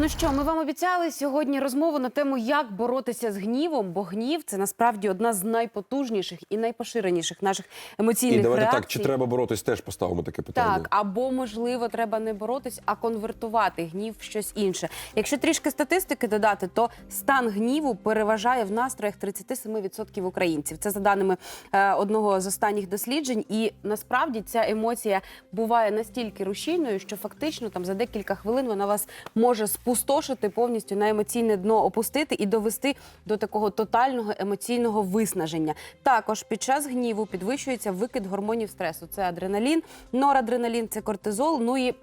Ну що, ми вам обіцяли сьогодні розмову на тему, як боротися з гнівом, бо гнів це насправді одна з найпотужніших і найпоширеніших наших емоційних І давайте реакцій. так, чи треба боротись, теж поставимо таке питання. Так, або можливо, треба не боротись, а конвертувати гнів в щось інше. Якщо трішки статистики додати, то стан гніву переважає в настроях 37% українців. Це за даними е, одного з останніх досліджень. І насправді ця емоція буває настільки рушійною, що фактично там за декілька хвилин вона вас може спустошити повністю на емоційне дно опустити і довести до такого тотального емоційного виснаження. Також під час гніву підвищується викид гормонів стресу. Це адреналін, норадреналін, це кортизол. Ну і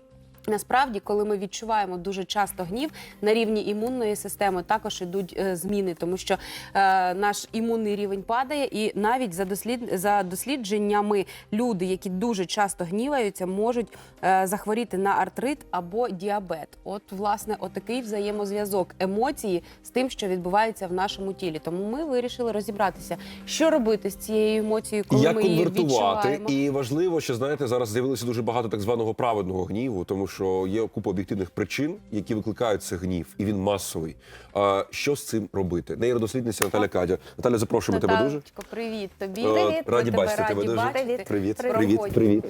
Насправді, коли ми відчуваємо дуже часто гнів на рівні імунної системи, також ідуть е, зміни, тому що е, наш імунний рівень падає, і навіть за дослід за дослідженнями люди, які дуже часто гніваються, можуть е, захворіти на артрит або діабет. От, власне, отакий взаємозв'язок емоції з тим, що відбувається в нашому тілі. Тому ми вирішили розібратися, що робити з цією емоцією, коли Як ми її відчуваємо. і важливо, що знаєте, зараз з'явилося дуже багато так званого праведного гніву, тому що є купа об'єктивних причин, які викликають цей гнів, і він масовий. А що з цим робити? Нейродослідниця Наталя Кадя. Наталя, запрошуємо тебе дуже. Привіт тобі. Е, Привіт. раді бачити тебе дуже. Привіт. Привіт. Привіт.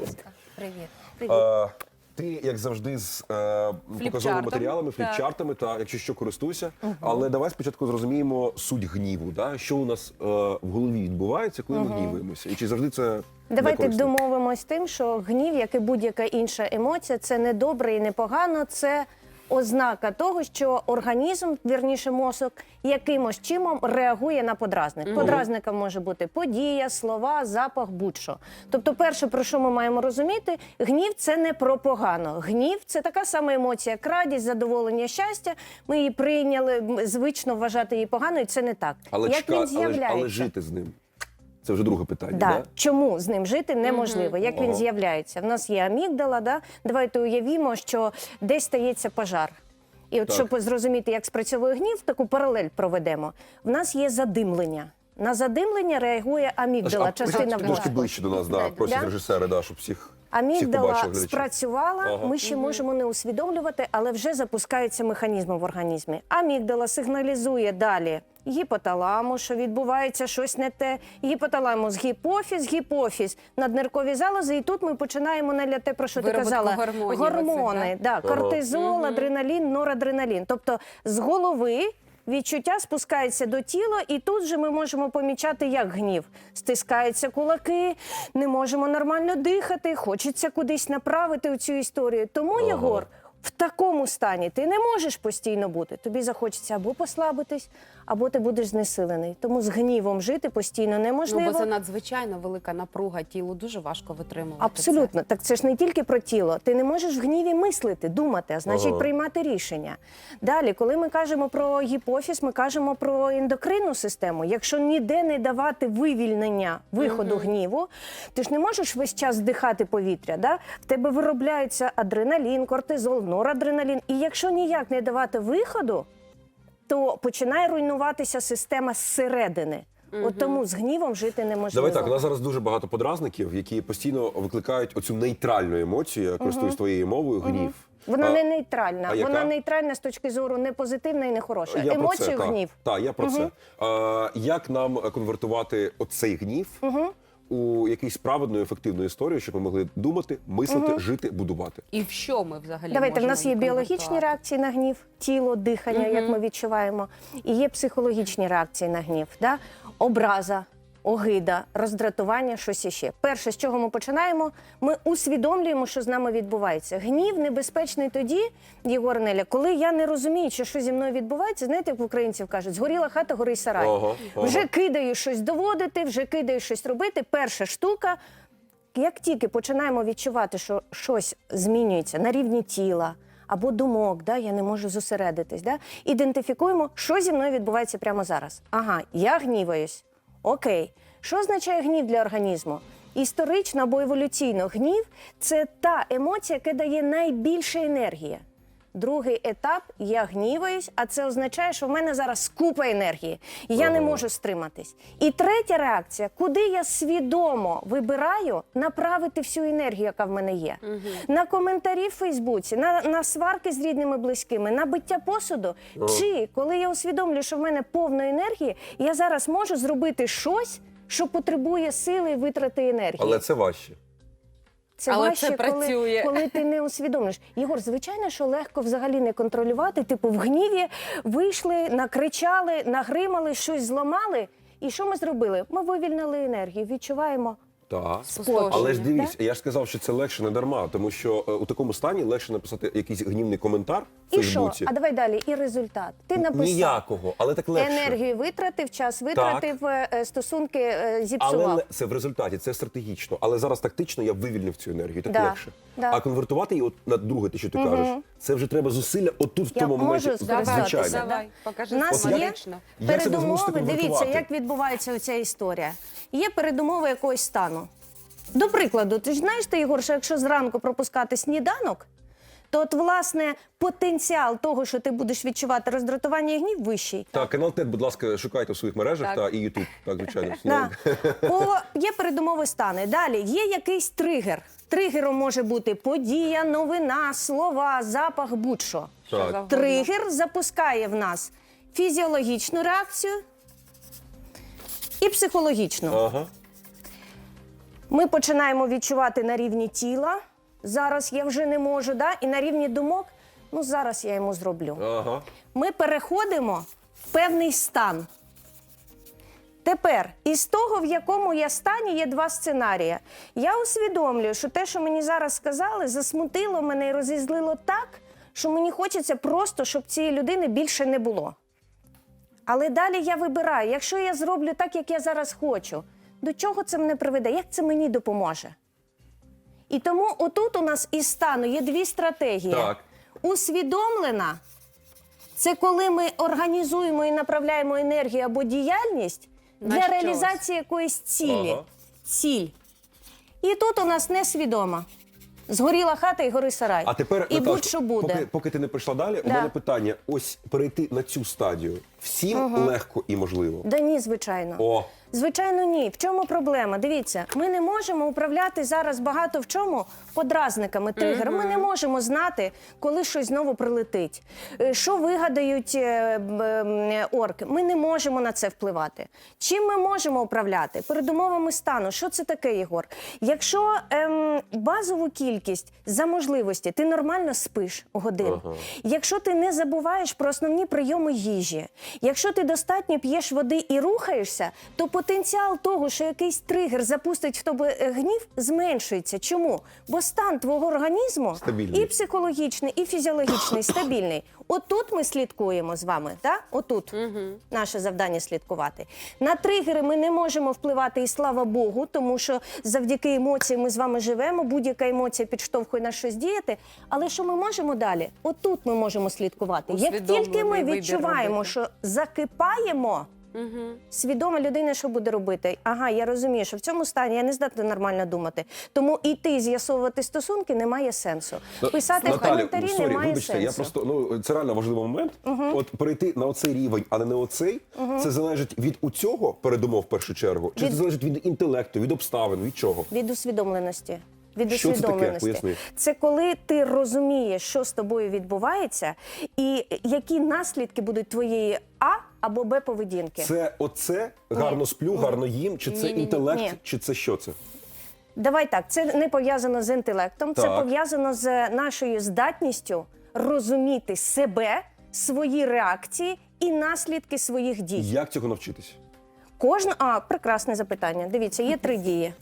Привіт. А, ти, як завжди, з е, показовими матеріалами, фліпчартами, та якщо що користуйся. Але давай спочатку зрозуміємо суть гніву. Да? Що у нас е, в голові відбувається, коли ми гнівуємося, і чи завжди це Давайте не домовимось тим, що гнів, як і будь-яка інша емоція, це не добре і не погано. Це ознака того, що організм, вірніше мозок, якимось чином реагує на подразник. Подразником може бути подія, слова, запах, будь-що. Тобто, перше, про що ми маємо розуміти, гнів це не про погано. Гнів це така сама емоція, як радість, задоволення, щастя. Ми її прийняли м, звично вважати її поганою. Це не так. Але, як чека, він але, з'являється? але жити з ним. Це вже друге питання. Да. Да? Чому з ним жити неможливо? Як він Ага. з'являється? В нас є амігдала, да? давайте уявімо, що десь стається пожар. І от Так. щоб зрозуміти, як спрацьовує гнів, таку паралель проведемо. В нас є задимлення. На задимлення реагує амігдала, А, частина трошки мозку. ближче до нас, да, просять Да? режисери, да, щоб всіх Амігдала спрацювала, Ага. ми ще можемо не усвідомлювати, але вже запускаються механізми в організмі. Амігдала сигналізує далі гіпоталаму, що відбувається щось не те. Гіпоталамус, гіпофіз, гіпофіз, надниркові залози. І тут ми починаємо те, про що ти казала. гормонів Гормони, оцих, да, кортизол, адреналін, норадреналін. Тобто з голови. Відчуття спускається до тіла, і тут же ми можемо помічати, як гнів. Стискаються кулаки, не можемо нормально дихати, хочеться кудись направити цю історію. Тому, Єгор, в такому стані ти не можеш постійно бути. Тобі захочеться або послабитись, або ти будеш знесилений. Тому з гнівом жити постійно Ну, неможливо. бо це надзвичайно велика напруга тілу, дуже важко витримувати. Абсолютно, так це ж не тільки про тіло. Ти не можеш в гніві мислити, думати, а значить Ага. приймати рішення. Далі, коли ми кажемо про гіпофіз, ми кажемо про ендокринну систему. Якщо ніде не давати вивільнення виходу гніву, ти ж не можеш весь час вдихати повітря. Да? В тебе виробляється адреналін, кортизол, норадреналін. І якщо ніяк не давати виходу, то починає руйнуватися система зсередини. От тому з гнівом жити неможливо. Давай так, у нас зараз дуже багато подразників, які постійно викликають оцю нейтральну емоцію, я користуюсь твоєю мовою, гнів. Вона А, не нейтральна. а яка? Вона нейтральна з точки зору не позитивна і не хороша. Я Емоцію про це, гнів. Так, та, я про це. А, як нам конвертувати оцей гнів у якійсь праведної ефективної історії, щоб ми могли думати, мислити, жити, будувати? І в що ми взагалі Давайте, в можемо нас є біологічні реакції на гнів, тіло, дихання, як ми відчуваємо, і є психологічні реакції на гнів. Да? Образа, огида, роздратування, щось іще. Перше, з чого ми починаємо, ми усвідомлюємо, що з нами відбувається. Гнів небезпечний тоді, Єгор Неля, коли я не розумію, що, що зі мною відбувається. Знаєте, як в українців кажуть, згоріла хата, горить сарай. Ага, ага. Вже кидаю щось доводити, вже кидаю щось робити. Перша штука. Як тільки починаємо відчувати, що щось змінюється на рівні тіла або думок, да, я не можу зосередитись, да, ідентифікуємо, що зі мною відбувається прямо зараз. Ага, я гніваюсь. Окей. Що означає гнів для організму? Історично або еволюційно гнів це та емоція, яка дає найбільше енергії. Другий етап я гніваюсь, а це означає, що в мене зараз купа енергії. і Я не можу стриматись. І третя реакція, куди я свідомо вибираю направити всю енергію, яка в мене є. На коментарі в Фейсбуці, на, на сварки з рідними близькими, на биття посуду. Чи коли я усвідомлюю, що в мене повно енергії, я зараз можу зробити щось, що потребує сили і витрати енергії. Але це важче. Це Але важче, це працює. Коли, коли ти не усвідомлюєш. Єгор, звичайно, що легко взагалі не контролювати. Типу, в гніві вийшли, накричали, нагримали, щось зламали. І що ми зробили? Ми вивільнили енергію, відчуваємо. Так. Спустошення. Але ж дивіться, я ж сказав, що це легше не дарма, тому що е, у такому стані легше написати якийсь гнівний коментар в І що? Фейсбуці. А давай далі. І результат. Ти написав. Ніякого, але так легше. Енергію витратив, час витратив, е, стосунки е, Але зіпсував. це в результаті, це стратегічно. Але зараз тактично я вивільнив цю енергію, так Да, легше. да. А конвертувати її от на друге, те, що ти кажеш, це вже треба зусилля отут в Я тому моменті. можу скористатися, Звичайно. Давай, покажи У нас є символічно. Як себе змусити передумови. Дивіться, конвертувати? як відбувається оця історія. Є передумови якогось стану. До прикладу, ти ж знаєш, ти, Ігор, що якщо зранку пропускати сніданок, то от власне потенціал того, що ти будеш відчувати роздратування і гнів, вищий. Так, канал ТЕД, будь ласка, шукайте в своїх мережах Так. та і Ютуб. Так, звичайно. Да. По, є передумови стани. Далі є якийсь тригер. Тригером може бути подія, новина, слова, запах, будь-що. Що Так. Тригер запускає в нас фізіологічну реакцію і психологічну. Ага. Ми починаємо відчувати на рівні тіла. Зараз я вже не можу, да? і на рівні думок, ну зараз я йому зроблю. Ага. Ми переходимо в певний стан. Тепер із того, в якому я стані, є два сценарії. Я усвідомлюю, що те, що мені зараз сказали, засмутило мене і розізлило так, що мені хочеться просто, щоб цієї людини більше не було. Але далі я вибираю, якщо я зроблю так, як я зараз хочу, до чого це мене приведе? Як це мені допоможе? І тому отут у нас із стану є дві стратегії. Так. Усвідомлена це коли ми організуємо і направляємо енергію або діяльність На для щось. реалізації якоїсь цілі. Ага. Ціль. І тут у нас несвідома. Згоріла хата і гори сарай. А тепер і Наташ, будь-що буде. Поки, поки ти не прийшла далі, у мене питання: ось перейти на цю стадію всім легко і можливо. Да ні, звичайно. О, Звичайно, ні. В чому проблема? Дивіться, ми не можемо управляти зараз багато в чому подразниками, тригерами. Ми не можемо знати, коли щось знову прилетить. Е, Що вигадають е, орки? Ми не можемо на це впливати. Чим ми можемо управляти? Передумовами стану. Що це таке, Єгор? Якщо ем, базову кількість за можливості ти нормально спиш годин, якщо ти не забуваєш про основні прийоми їжі, якщо ти достатньо п'єш води і рухаєшся, то потенціал того, що якийсь тригер запустить в тебе е, гнів, зменшується. Чому? Бо стан твого організму Стабільний. і психологічний, і фізіологічний стабільний. Отут ми слідкуємо з вами, так? Отут наше завдання слідкувати. На тригери ми не можемо впливати, і слава Богу, тому що завдяки емоціям ми з вами живемо. Будь-яка емоція підштовхує на щось діяти. Але що ми можемо далі? Отут ми можемо слідкувати. Як тільки ми відчуваємо, робити. що закипаємо. Свідома людина, що буде робити? Ага, я розумію, що в цьому стані я не здатна нормально думати. Тому іти з'ясовувати стосунки немає сенсу. Писати в коментарі сорі, немає вибачте, сенсу. я просто ну це реально важливий момент. От перейти на оцей рівень, але не оцей. Це залежить від у цього передумов в першу чергу, чи Від- це залежить від інтелекту, від обставин, від чого? Від усвідомленості. Від Що це таке? усвідомленості. Це коли ти розумієш, що з тобою відбувається, і які наслідки будуть твоєї А або Б поведінки. Це оце гарно сплю, гарно їм, чи це Ні-ні-ні. інтелект, Ні. чи це що це? Давай так, це не пов'язано з інтелектом, це Так. пов'язано з нашою здатністю розуміти себе, свої реакції і наслідки своїх дій. Як цього навчитись? Кожна а прекрасне запитання. Дивіться, є три дії: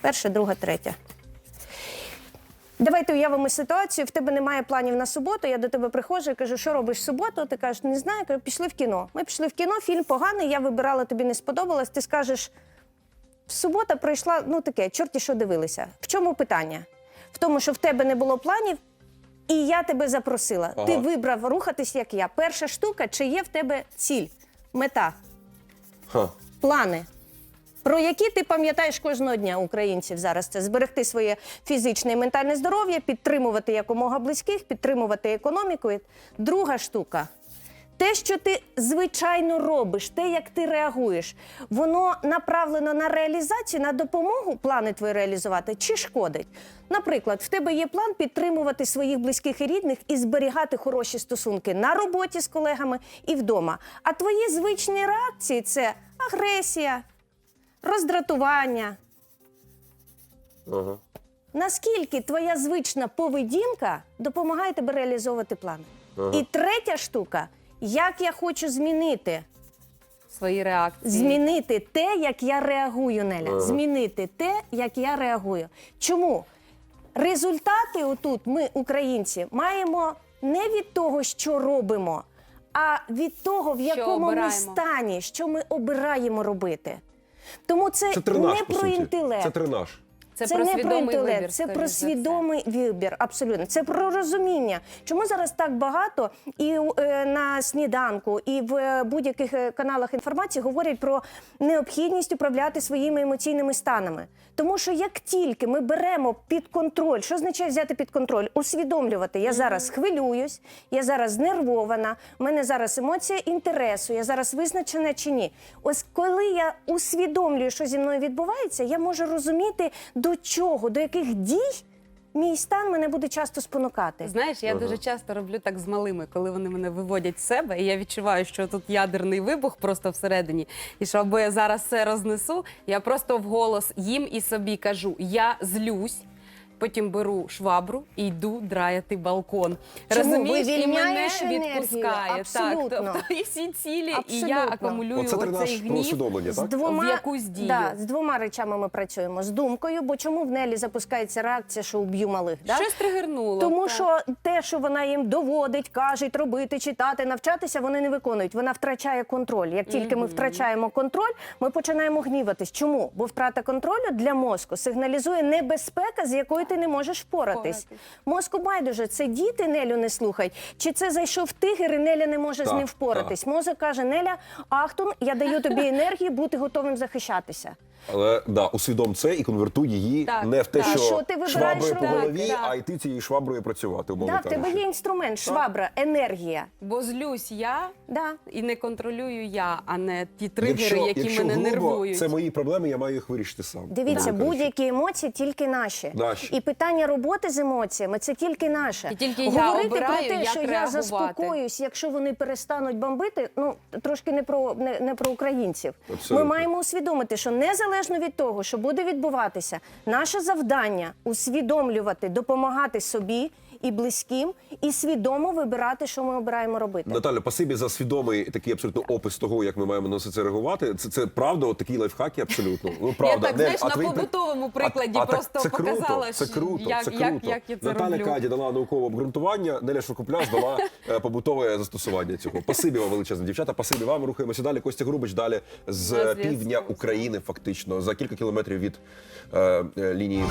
перша, друга, третя. Давайте уявимо ситуацію. В тебе немає планів на суботу. Я до тебе приходжу і кажу, що робиш в суботу? Ти кажеш, не знаю. Я кажу, пішли в кіно. Ми пішли в кіно, фільм поганий. Я вибирала, тобі не сподобалось. Ти скажеш, субота пройшла, ну таке, чорті що дивилися. В чому питання? В тому, що в тебе не було планів, і я тебе запросила. Ага. Ти вибрав рухатись, як я. Перша штука, чи є в тебе ціль, мета, Ха. плани. Про які ти пам'ятаєш кожного дня українців зараз. Це зберегти своє фізичне і ментальне здоров'я, підтримувати якомога близьких, підтримувати економіку. Друга штука. Те, що ти звичайно робиш, те, як ти реагуєш, воно направлено на реалізацію, на допомогу плани твої реалізувати чи шкодить. Наприклад, в тебе є план підтримувати своїх близьких і рідних і зберігати хороші стосунки на роботі з колегами і вдома. А твої звичні реакції це агресія, роздратування. Ага. Наскільки твоя звична поведінка допомагає тебе реалізовувати плани? І третя штука, як я хочу змінити Свої реакції. Змінити те, як я реагую, Неля. Ага. Змінити те, як я реагую. Чому? Результати отут ми, українці, маємо не від того, що робимо, а від того, в Що якому ми стані, що ми обираємо робити. Тому це, Це тренаж, не про інтелект. Це тренаж. Це, Це, про не про інтелект, вибір. це про свідомий вибір. Абсолютно, це про розуміння. Чому зараз так багато і е, на сніданку, і в е, будь-яких е, каналах інформації говорять про необхідність управляти своїми емоційними станами. Тому що як тільки ми беремо під контроль, що означає взяти під контроль? Усвідомлювати. Я зараз хвилююсь, я зараз знервована, в мене зараз емоція інтересу, я зараз визначена чи ні. Ось коли я усвідомлюю, що зі мною відбувається, я можу розуміти, до чого, до яких дій мій стан мене буде часто спонукати. Знаєш, я дуже часто роблю так з малими, коли вони мене виводять з себе, і я відчуваю, що тут ядерний вибух просто всередині. І що або я зараз все рознесу, я просто вголос їм і собі кажу: я злюсь. Потім беру швабру і йду драяти балкон. Чому? Розумієш, і мене енергію. відпускає. Абсолютно. Так, тобто і всі цілі, і я акумулюю Оце тренаж оцей гнів. усвідомлення, З двома, В якусь дію. Да, з двома речами ми працюємо: з думкою, бо чому в Нелі запускається реакція, що уб'ю малих? Да? Щось тригернуло. Тому так. що те, що вона їм доводить, каже, робити, читати, навчатися, вони не виконують. Вона втрачає контроль. Як тільки ми втрачаємо контроль, ми починаємо гніватись. Чому? Бо втрата контролю для мозку сигналізує небезпека, з якою ти не можеш впоратись. Впоратись. Мозку байдуже, це діти Нелю не слухають. Чи це зайшов тигр, і Неля не може з ним впоратись? Мозок каже: Неля, Ахтун, я даю тобі енергію бути готовим захищатися. Але да, усвідом це і конвертуй її Так, не в те, так. що, Що ти вибираєш по голові, Так, а йти цією шваброю працювати, умовно Да, в тебе кажучи. є інструмент, швабра, енергія. Бо злюсь я Да. і не контролюю я, а не ті тригери, якщо, які якщо мене грубо, нервують. це мої проблеми, я маю їх вирішити сам. Дивіться, умовно кажучи. будь-які емоції тільки наші. Наші. І питання роботи з емоціями це тільки наше. І тільки я Говорити обираю, про те, як що я реагувати. заспокоюсь, якщо вони перестануть бомбити, ну трошки не про не, не про українців. Абсолютно. Ми маємо усвідомити, що незалежно від того, що буде відбуватися, наше завдання усвідомлювати, допомагати собі і близьким, і свідомо вибирати, що ми обираємо робити. Наталя, спасибі за свідомий такий абсолютно опис того, як ми маємо на все це реагувати. Це, це правда, от такі лайфхаки абсолютно. Ну правда. так, Нель, знаєш, а на твої побутовому прикладі так просто це круто, показала, це що- круто, як- це як- круто. як я це Наталя роблю. Каді дала наукове обґрунтування. Неля Шокопляс дала е, побутове застосування цього. Спасибі вам величезне, дівчата. Спасибі вам. Рухаємося далі. Костя Грубич далі з півдня України, фактично за кілька кілометрів від е, е, лінії.